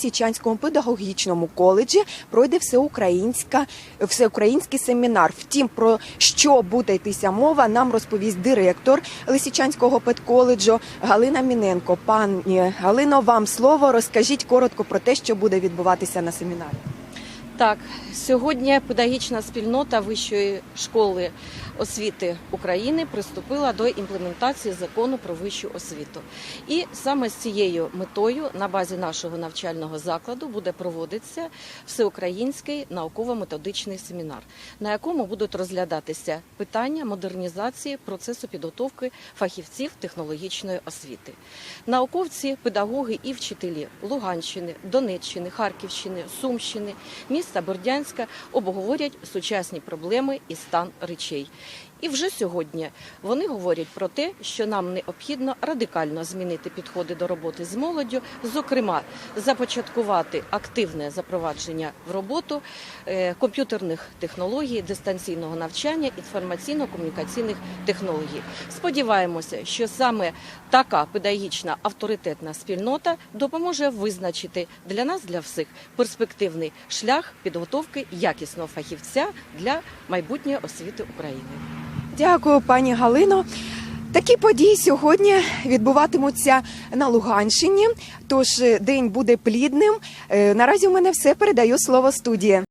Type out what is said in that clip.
Лисичанському педагогічному коледжі пройде всеукраїнська всеукраїнський семінар. Втім, про що буде йтися мова, нам розповість директор Лисичанського педколеджу Галина Міненко. Пані Галино, вам слово. Розкажіть коротко про те, що буде відбуватися на семінарі. Так, сьогодні педагогічна спільнота Вищої школи освіти України приступила до імплементації закону про вищу освіту. І саме з цією метою на базі нашого навчального закладу буде проводитися всеукраїнський науково-методичний семінар, на якому будуть розглядатися питання модернізації процесу підготовки фахівців технологічної освіти. Науковці, педагоги і вчителі Луганщини, Донеччини, Харківщини, Сумщини, міста Бордянська обговорять сучасні проблеми і стан речей. І вже сьогодні вони говорять про те, що нам необхідно радикально змінити підходи до роботи з молоддю, зокрема, започаткувати активне запровадження в роботу е, комп'ютерних технологій, дистанційного навчання, інформаційно-комунікаційних технологій. Сподіваємося, що саме така педагогічна авторитетна спільнота допоможе визначити для нас, для всіх, перспективний шлях підготовки якісного фахівця для майбутньої освіти України. Дякую, пані Галино. Такі події сьогодні відбуватимуться на Луганщині. Тож е, день буде плідним. Е, Наразі у мене все передаю слово студії.